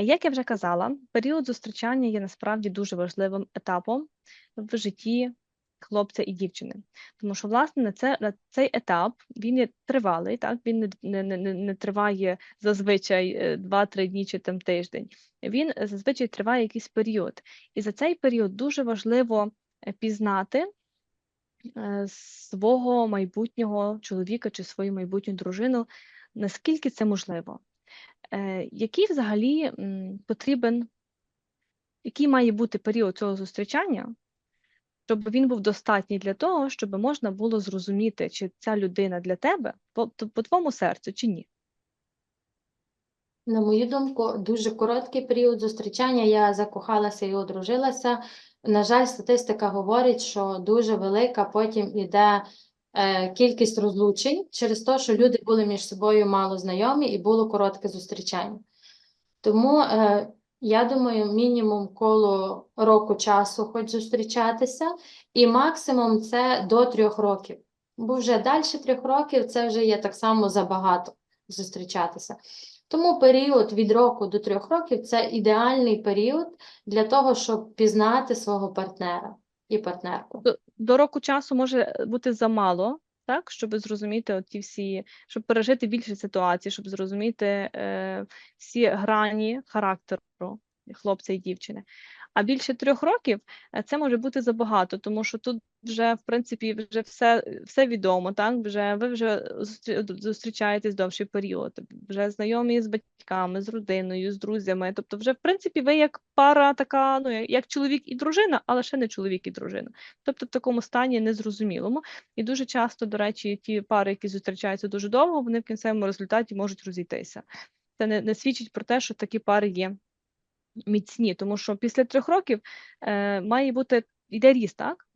Е, Як я вже казала, період зустрічання є насправді дуже важливим етапом в житті хлопця і дівчини. Тому що, власне, на, це, на цей етап він є тривалий, так? він не, не, не, не- триває зазвичай е, 2-3 дні чи там тиждень. Він е, зазвичай триває якийсь період. І за цей період дуже важливо е, пізнати е, свого майбутнього чоловіка чи свою майбутню дружину, наскільки це можливо. Е, Який взагалі потрібен, який має бути період цього зустрічання, щоб він був достатній для того, щоб можна було зрозуміти, чи ця людина для тебе по, по твоєму серцю, чи ні? На мою думку, дуже короткий період зустрічання. Я закохалася і одружилася. На жаль, статистика говорить, що дуже велика потім іде кількість розлучень через те, що люди були між собою мало знайомі і було коротке зустрічання. Тому е, я думаю, мінімум коло року часу хоч зустрічатися, і максимум це до трьох років. Бо вже далі трьох років це вже є так само забагато зустрічатися. Тому період від року до трьох років це ідеальний період для того, щоб пізнати свого партнера і партнерку. До, року часу може бути замало, так, щоб зрозуміти оті всі, щоб пережити більше ситуацій, щоб зрозуміти е, всі грані характеру хлопця і дівчини. А більше трьох років е, це може бути забагато, тому що тут вже, в принципі, вже все, все відомо, так? Вже ви вже зустрі- зустрічаєтесь довший період, вже знайомі з батьками, з родиною, з друзями. Тобто, вже, в принципі, ви як пара така, ну, як чоловік і дружина, але ще не чоловік і дружина. Тобто в такому стані незрозумілому. І дуже часто, до речі, ті пари, які зустрічаються дуже довго, вони в кінцевому результаті можуть розійтися. Це не, не свідчить про те, що такі пари є міцні, тому що після трьох років е, має бути йде ріст, так?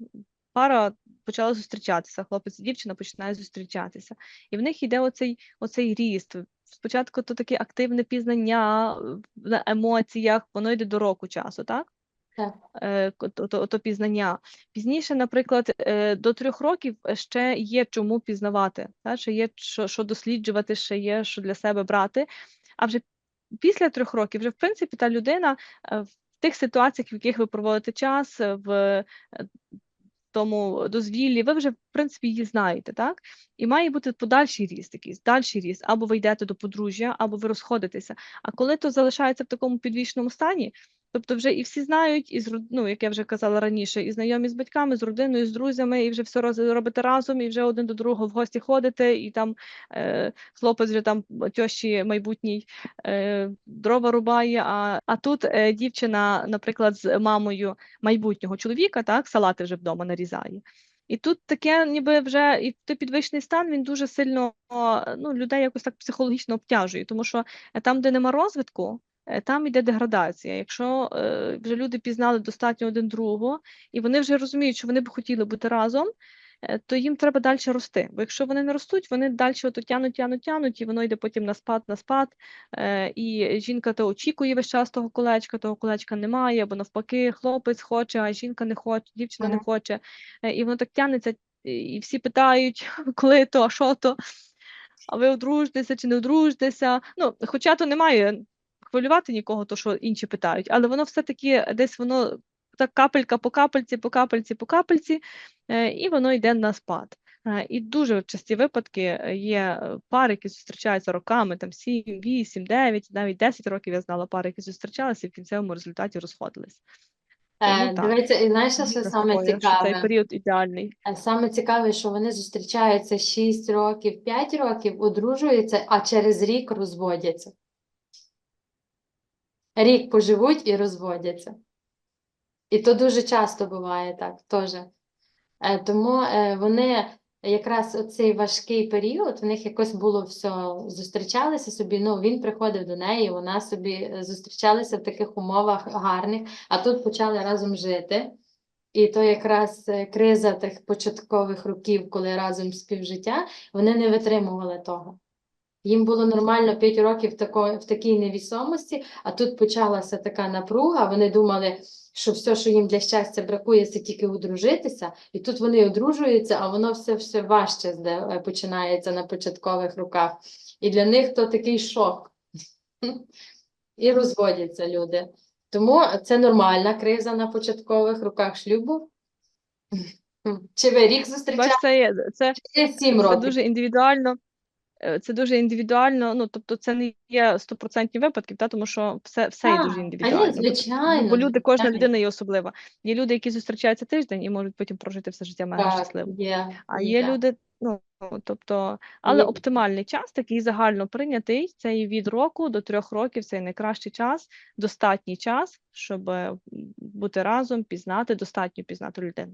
Пара почала зустрічатися, хлопець і дівчина починають зустрічатися. І в них йде оцей, оцей ріст. Спочатку то таке активне пізнання на емоціях, воно йде до року часу, так? Так. Е, то, то, то пізнання. Пізніше, наприклад, е, до трьох років ще є чому пізнавати, та? ще є що, що досліджувати, ще є що для себе брати. А вже після трьох років, вже в принципі, та людина е, в тих ситуаціях, в яких ви проводите час, е, в е, тому дозвіллі, ви вже в принципі її знаєте, так? І має бути подальший ріст, якийсь дальший ріст, або ви йдете до подружжя, або ви розходитеся. А коли то залишається в такому підвішеному стані, тобто вже і всі знають, і з ну, як я вже казала раніше, і знайомі з батьками, з родиною, з друзями, і вже все робите разом, і вже один до другого в гості ходите, і там е, хлопець вже там тьощі майбутній е, дрова рубає. А, а тут е, дівчина, наприклад, з мамою майбутнього чоловіка, так, салати вже вдома нарізає. І тут таке, ніби вже і той підвищений стан він дуже сильно ну, людей якось так психологічно обтяжує, тому що е, там, де нема розвитку, там йде деградація. Якщо е, вже люди пізнали достатньо один другого, і вони вже розуміють, що вони б хотіли бути разом, е, то їм треба далі рости. Бо якщо вони не ростуть, вони далі ото тянуть, тянуть, тянуть, і воно йде потім на спад, на спад. Е, і жінка то очікує весь час того колечка, того колечка немає, або навпаки, хлопець хоче, а жінка не хоче, дівчина не хоче. Е, І воно так тягнеться, і всі питають, коли то, а що то, а ви одружитеся чи не одружитеся. Ну, хоча то немає хвилювати нікого, то що інші питають, але воно все-таки десь воно так капелька по капельці, по капельці, по капельці, е, і воно йде на спад. Е, І дуже часті випадки е, є пари, які зустрічаються роками, там 7, 8, 9, навіть 10 років я знала пари, які зустрічалися і в кінцевому результаті розходились. Е, дивіться, і знаєш, що саме що цікаве? цей період ідеальний. Саме цікаве, що вони зустрічаються 6 років, 5 років, одружуються, а через рік розводяться. Рік поживуть і розводяться. І то дуже часто буває так теж. Е, Тому е, вони якраз оцей важкий період, в них якось було все, зустрічалися собі. Ну, він приходив до неї, вона собі е, зустрічалися в таких умовах гарних, а тут почали разом жити. І то якраз криза тих початкових років, коли разом співжиття, вони не витримували того. Їм було нормально 5 років тако, в такій невісомості, а тут почалася така напруга. Вони думали, що все, що їм для щастя бракує, це тільки одружитися. І тут вони одружуються, а воно все все важче е, починається на початкових роках. І для них то такий шок. і розводяться люди. Тому це нормальна криза на початкових роках шлюбу. Чи ви рік зустрічаєте, це це, чи це дуже індивідуально. Е, Це дуже індивідуально, ну тобто це не є стопроцентні випадки, та, тому що все, все є дуже індивідуально. Звичайно, Бо люди, кожна звичайно. людина є особлива. Є люди, які зустрічаються тиждень і можуть потім прожити все життя Так, щасливо. є, А є є. люди, ну тобто, але Є. оптимальний час, такий загально прийнятий, це і від року до трьох років, це найкращий час, достатній час, щоб бути разом, пізнати, достатньо пізнати людину.